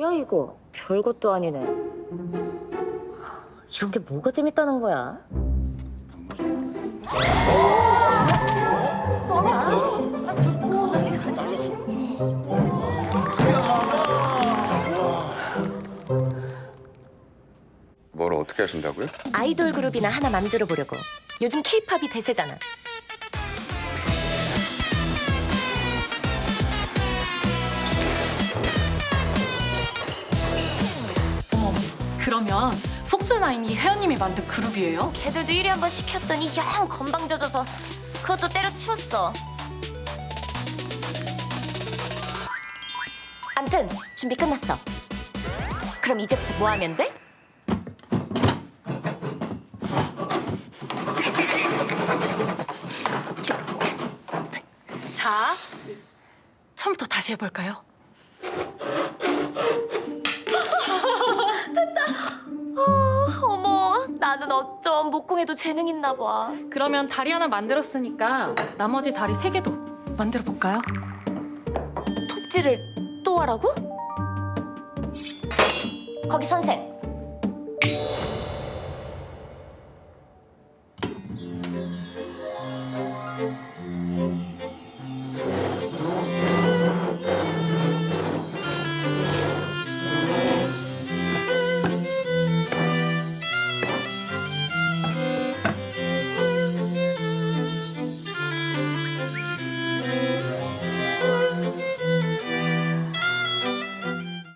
뭐야 이거? 별것도 아니네. 이런 게 뭐가 재밌다는 거야? 뭘 어떻게 하신다고요? 아이돌 그룹이나 하나 만들어 보려고. 요즘 케이팝이 대세잖아. 그러면 속죄나인이 혜연님이 만든 그룹이에요? 걔들도 1위 한번 시켰더니 영 건방 져져서 그것도 때려치웠어. 암튼 준비 끝났어. 그럼 이제부터 뭐 하면 돼? 자, 처음부터 다시 해볼까요? 나는 어쩜 목공에도 재능 있나 봐. 그러면 다리 하나 만들었으니까 나머지 다리 세 개도 만들어 볼까요? 톱질을 또 하라고? 거기 선생.